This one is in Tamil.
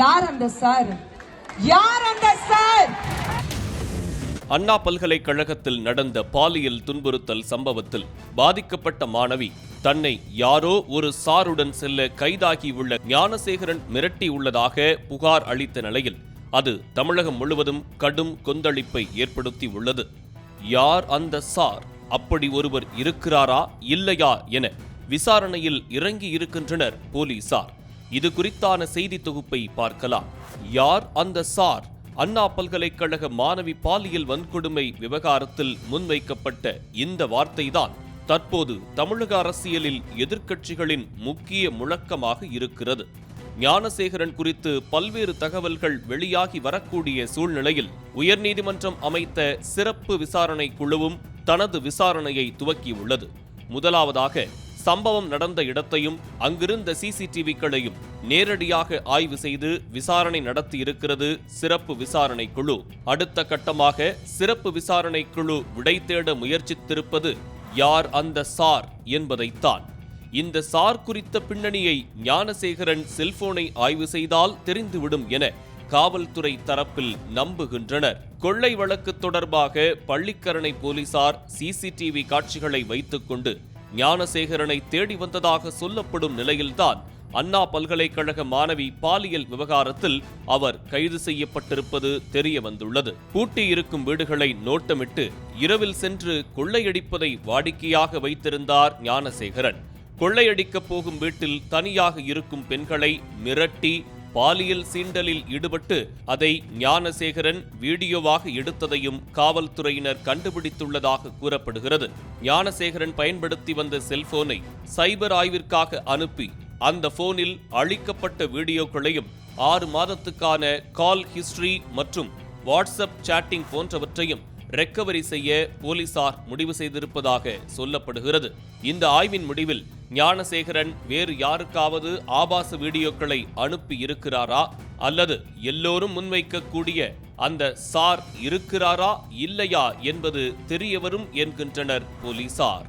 யார் அந்த சார்? யார் அந்த சார்? அண்ணா பல்கலைக்கழகத்தில் நடந்த பாலியல் துன்புறுத்தல் சம்பவத்தில் பாதிக்கப்பட்ட மாணவி தன்னை யாரோ ஒரு சாருடன் செல்ல கைதாகியுள்ள ஞானசேகரன் மிரட்டியுள்ளதாக புகார் அளித்த நிலையில் அது தமிழகம் முழுவதும் கடும் கொந்தளிப்பை ஏற்படுத்தி உள்ளது. யார் அந்த சார்? அப்படி ஒருவர் இருக்கிறாரா? இல்லையா? என விசாரணையில் இறங்கி இருக்கின்றனர் போலீசார். இது குறித்தான செய்தி தொகுப்பை பார்க்கலாம். யார் அந்த சார்? அண்ணா பல்கலைக்கழக மாணவி பாலியல் வன்கொடுமை விவகாரத்தில் முன்வைக்கப்பட்ட இந்த வார்த்தைதான் தற்போது தமிழக அரசியலில் எதிர்க்கட்சிகளின் முக்கிய முழக்கமாக இருக்கிறது. ஞானசேகரன் குறித்து பல்வேறு தகவல்கள் வெளியாகி வரக்கூடிய சூழ்நிலையில் உயர்நீதிமன்றம் அமைத்த சிறப்பு விசாரணை குழுவும் தனது விசாரணையை துவக்கியுள்ளது. முதலாவதாக சம்பவம் நடந்த இடத்தையும் அங்கிருந்த சிசிடிவிக்களையும் நேரடியாக ஆய்வு செய்து விசாரணை நடத்தி இருக்கிறது சிறப்பு விசாரணை குழு. அடுத்த கட்டமாக சிறப்பு விசாரணை குழு விடை தேட முயற்சித்திருப்பது யார் அந்த சார் என்பதைத்தான். இந்த சார் குறித்த பின்னணியை ஞானசேகரன் செல்போனை ஆய்வு செய்தால் தெரிந்துவிடும் என காவல்துறை தரப்பில் நம்புகின்றனர். கொள்ளை வழக்கு தொடர்பாக பள்ளிக்கரணை போலீசார் சிசிடிவி காட்சிகளை வைத்துக்கொண்டு ஞானசேகரனை தேடி வந்ததாக சொல்லப்படும் நிலையில்தான் அண்ணா பல்கலைக்கழக மாணவி பாலியல் விவகாரத்தில் அவர் கைது செய்யப்பட்டிருப்பது தெரிய வந்துள்ளது பூட்டியிருக்கும் வீடுகளை நோட்டமிட்டு இரவில் சென்று கொள்ளையடிப்பதை வாடிக்கையாக வைத்திருந்தார் ஞானசேகரன். கொள்ளையடிக்கப் போகும் வீட்டில் தனியாக இருக்கும் பெண்களை மிரட்டி பாலியல் சீண்டலில் ஈடுபட்டு அதை ஞானசேகரன் வீடியோவாக எடுத்ததையும் காவல்துறையினர் கண்டுபிடித்துள்ளதாக கூறப்படுகிறது. ஞானசேகரன் பயன்படுத்தி வந்த செல்போனை சைபர் ஆய்விற்காக அனுப்பி அந்த போனில் அழிக்கப்பட்ட வீடியோக்களையும் ஆறு மாதத்துக்கான கால் ஹிஸ்டரி மற்றும் வாட்ஸ்அப் சாட்டிங் போன்றவற்றையும் ரெக்கவரி செய்ய போலீசார் முடிவு செய்திருப்பதாக சொல்லப்படுகிறது. இந்த ஆய்வின் முடிவில் ஞானசேகரன் வேறு யாருக்காவது ஆபாச வீடியோக்களை அனுப்பி இருக்கிறாரா அல்லது எல்லோரும் முன்வைக்கக்கூடிய அந்த சார் இருக்கிறாரா இல்லையா என்பது தெரியவரும் என்கின்றனர் போலீசார்.